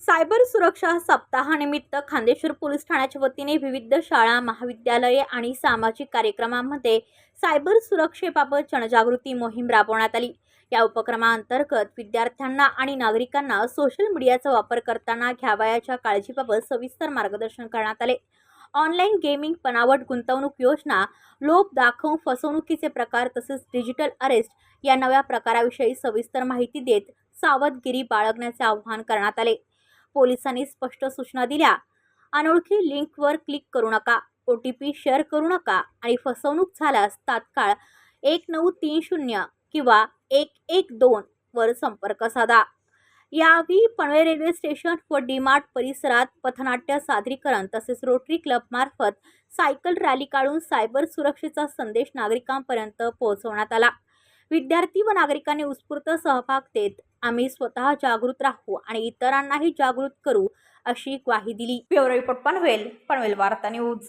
Cyber सुरक्षा सप्ताहानिमित्त Khandeshwar police ठाण्याच्या वतीने विविध शाळा महाविद्यालये आणि सामाजिक कार्यक्रमांमध्ये सायबर सुरक्षेबाबत जनजागृती मोहीम राबवण्यात आली. या उपक्रमाअंतर्गत विद्यार्थ्यांना आणि नागरिकांना सोशल मीडियाचा वापर करताना घ्यावयाच्या काळजीबाबत सविस्तर मार्गदर्शन करण्यात आले. ऑनलाईन गेमिंग बनावट गुंतवणूक योजना लोभ दाखवून फसवणुकीचे प्रकार तसेच डिजिटल अरेस्ट या नव्या प्रकाराविषयी सविस्तर माहिती देत सावधगिरी बाळगण्याचे आवाहन करण्यात आले. पोलिसांनी स्पष्ट सूचना दिल्या. अनोळखी लिंकवर क्लिक करू नका. ओ टी पी शेअर करू नका आणि फसवणूक झाल्यास तात्काळ एक नऊ तीन शून्य किंवा एक एक दोन वर संपर्क साधा. यावेळी पनवेल रेल्वे स्टेशन व डीमार्ट परिसरात पथनाट्य सादरीकरण तसेच रोटरी क्लबमार्फत सायकल रॅली काढून सायबर सुरक्षेचा संदेश नागरिकांपर्यंत पोहोचवण्यात आला. विद्यार्थी व नागरिकांनी उत्स्फूर्त सहभाग देत आम्ही स्वतः जागृत राहू आणि इतरांनाही जागृत करू अशी ग्वाही दिली. ब्युरो रिपोर्ट पनवेल पनवेल वार्ता न्यूज.